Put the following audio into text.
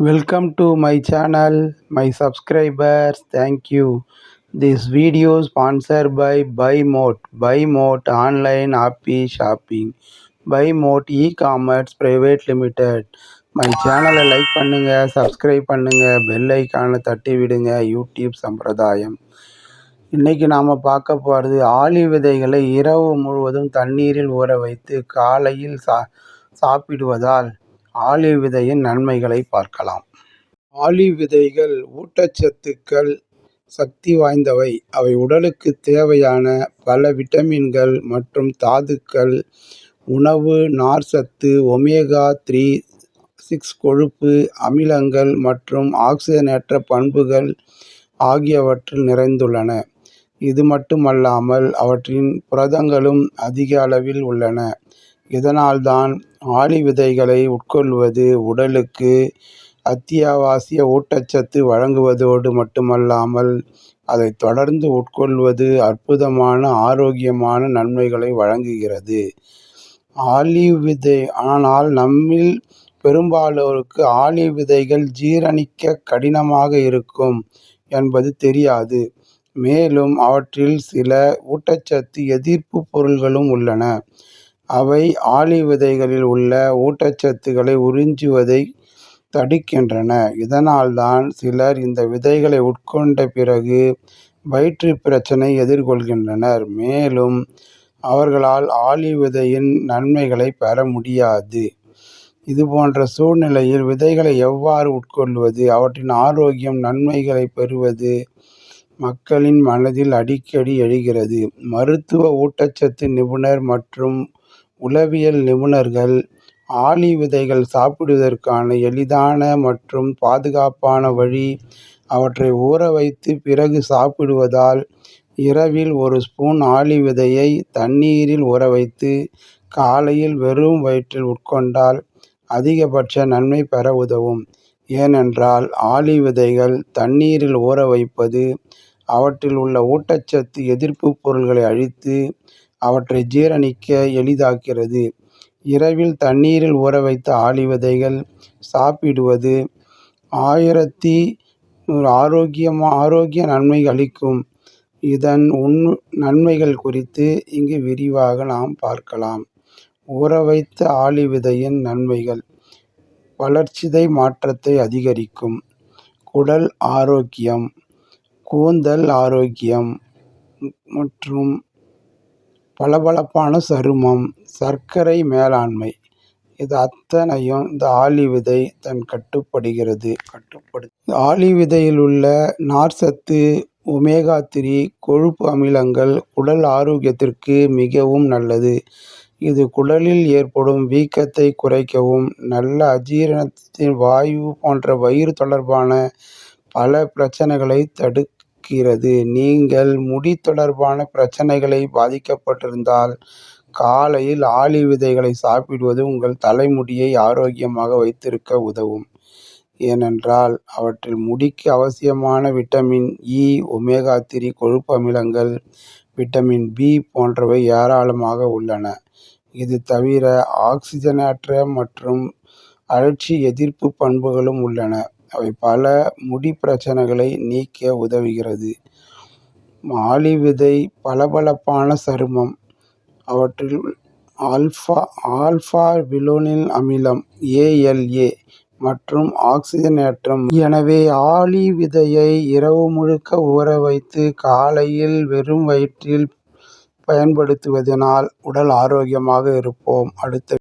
Welcome to my channel, my subscribers. Thank you. This video sponsored by BuyMote. BuyMote online happy shopping. BuyMote e-commerce private limited. My சேனலை like பண்ணுங்க subscribe பண்ணுங்க bell ஐக்கானை தட்டி விடுங்க YouTube சம்பிரதாயம் இன்னைக்கு நாம் பார்க்க போகிறது ஆளி விதைகளை இரவு முழுவதும் தண்ணீரில் ஊற வைத்து காலையில் சா சாப்பிடுவதால் ஆலிவ் விதையின் நன்மைகளை பார்க்கலாம். ஆலிவ் விதைகள் ஊட்டச்சத்துக்கள் சக்தி வாய்ந்தவை. அவை உடலுக்கு தேவையான பல விட்டமின்கள் மற்றும் தாதுக்கள் உணவு நார்ச்சத்து ஒமேகா த்ரீ சிக்ஸ் கொழுப்பு அமிலங்கள் மற்றும் ஆக்சிஜனேற்ற பண்புகள் ஆகியவற்றில் நிறைந்துள்ளன. இது மட்டுமல்லாமல் அவற்றின் புரதங்களும் அதிக அளவில் உள்ளன. இதனால்தான் ஆளி விதைகளை உட்கொள்வது உடலுக்கு அத்தியாவசிய ஊட்டச்சத்து வழங்குவதோடு மட்டுமல்லாமல் அதை தொடர்ந்து உட்கொள்வது அற்புதமான ஆரோக்கியமான நன்மைகளை வழங்குகிறது. ஆலிவ் விதை ஆனால் நம்மில் பெரும்பாலோருக்கு ஆலிவ் விதைகள் ஜீரணிக்க கடினமாக இருக்கும் என்பது தெரியாது. மேலும் அவற்றில் சில ஊட்டச்சத்து எதிர்ப்பு பொருள்களும் உள்ளன. அவை ஆளி விதைகளில் உள்ள ஊட்டச்சத்துக்களை உறிஞ்சுவதை தடுக்கின்றன. இதனால்தான் சிலர் இந்த விதைகளை உட்கொண்ட பிறகு வயிற்று பிரச்சனை எதிர்கொள்கின்றனர். மேலும் அவர்களால் ஆளி விதையின் நன்மைகளை பெற முடியாது. இது போன்ற சூழ்நிலையில் விதைகளை எவ்வாறு உட்கொள்வது அவற்றின் ஆரோக்கியம் நன்மைகளை பெறுவது மக்களின் மனதில் அடிக்கடி எழுகிறது. மருத்துவ ஊட்டச்சத்து நிபுணர் மற்றும் உளவியல் நிபுணர்கள் ஆளி விதைகள் சாப்பிடுவதற்கான எளிதான மற்றும் பாதுகாப்பான வழி. அவற்றை ஊற வைத்து பிறகு சாப்பிடுவதால் இரவில் ஒரு ஸ்பூன் ஆளி விதையை தண்ணீரில் ஊற வைத்து காலையில் வெறும் வயிற்றில் உட்கொண்டால் அதிகபட்ச நன்மை பெற உதவும். ஏனென்றால் ஆளி விதைகள் தண்ணீரில் ஊற வைப்பது அவற்றில் உள்ள ஊட்டச்சத்து எதிர்ப்பு பொருள்களை அழித்து அவற்றை ஜீரணிக்க எளிதாக்கிறது. இரவில் தண்ணீரில் ஊற வைத்த ஆளி விதைகள் சாப்பிடுவது ஆயிரத்தி ஆரோக்கியமாக ஆரோக்கிய நன்மை அளிக்கும். இதன் உண் நன்மைகள் குறித்து இங்கு விரிவாக நாம் பார்க்கலாம். ஊற வைத்த ஆளி விதையின் நன்மைகள். வளர்ச்சிதை மாற்றத்தை அதிகரிக்கும். குடல் ஆரோக்கியம். கூந்தல் ஆரோக்கியம். மற்றும் பளபளப்பான சருமம் சர்க்கரை மேலாண்மை. இது அத்தனையும் இந்த ஆளி விதை தன் கட்டுப்படுகிறது. கட்டுப்படு ஆளி விதையில் உள்ள நார்ச்சத்து ஒமேகா த்ரீ கொழுப்பு அமிலங்கள் குடல் ஆரோக்கியத்திற்கு மிகவும் நல்லது. இது குடலில் ஏற்படும் வீக்கத்தை குறைக்கவும் நல்ல அஜீரணத்தின் வாயு போன்ற வயிறு தொடர்பான பல பிரச்சனைகளை இருக்கிறது. நீங்கள் முடி தொடர்பான பிரச்சனைகளை பாதிக்கப்பட்டிருந்தால் காலையில் ஆளி விதைகளை சாப்பிடுவது உங்கள் தலைமுடியை ஆரோக்கியமாக வைத்திருக்க உதவும். ஏனென்றால் அவற்றில் முடிக்கு அவசியமான விட்டமின் இ ஒமேகா த்ரீ கொழுப்பு அமிலங்கள் விட்டமின் பி போன்றவை ஏராளமாக உள்ளன. இது தவிர ஆக்சிஜனேற்ற மற்றும் அழற்சி எதிர்ப்பு பண்புகளும் உள்ளன. அவை பல முடி பிரச்சனைகளை நீக்க உதவுகிறது. ஆளி விதை பளபளப்பான சருமம் அவற்றில் ஆல்ஃபா ஆல்ஃபா விலோனில் அமிலம் ஏஎல்ஏ மற்றும் ஆக்சிஜனேற்றம். எனவே ஆளி விதையை இரவு முழுக்க ஊற வைத்து காலையில் வெறும் வயிற்றில் பயன்படுத்துவதனால் உடல் ஆரோக்கியமாக இருப்போம். அடுத்த